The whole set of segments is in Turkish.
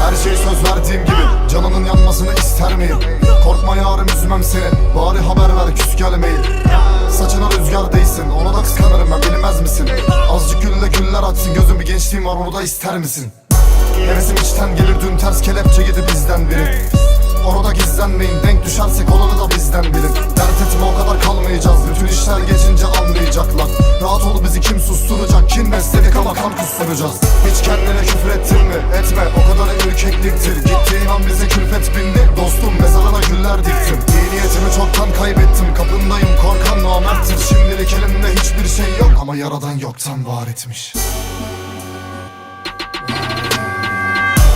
Her şey söz verdiğim gibi Canımın yanmasını ister miyim? Korkma yarım üzmem seni Bari haber ver küs gelmeyin Saçına rüzgar değsin Ona da kıskanırım ben bilmez misin? Azıcık gülle küller açsın Gözüm bir gençliğim var onu da ister misin? Hevesim içten gelir dün ters kelepçe gidip bizden biri Orada gizlenmeyin denk düşersek olanı da bizden bilin Dert etme hiçbir şey yok Ama yaradan yoktan var etmiş.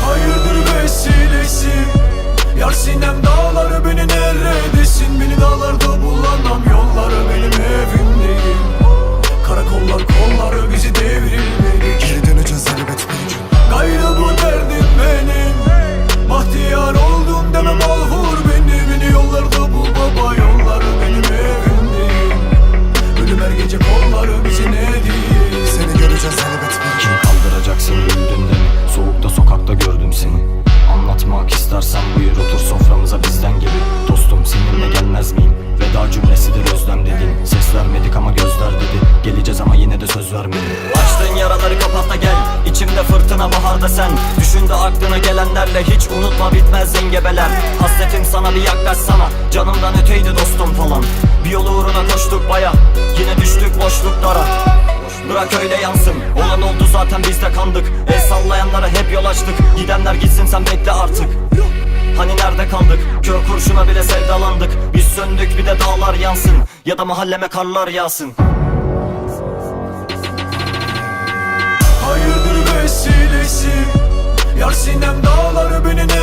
Hayırdır vesilesi? Yar sinem dağları beni neredesin? Beni dağlarda bulamam yolları benim evim değil Açtığın yaraları kapat da gel. İçimde fırtına baharda sen. Düşünde aklına gelenlerle hiç unutma bitmez zengebeler. Hasretim sana bir yaklaşsana Canımdan öteydi dostum falan. Bir yol uğruna koştuk baya. Yine düştük boşluklara. Bırak öyle yansın. Olan oldu zaten biz de kandık. El sallayanlara hep yol açtık. Gidenler gitsin sen bekle artık. Hani nerede kaldık? Kör kurşuna bile sevdalandık. Biz söndük bir de dağlar yansın. Ya da mahalleme karlar yağsın sinem dağları beni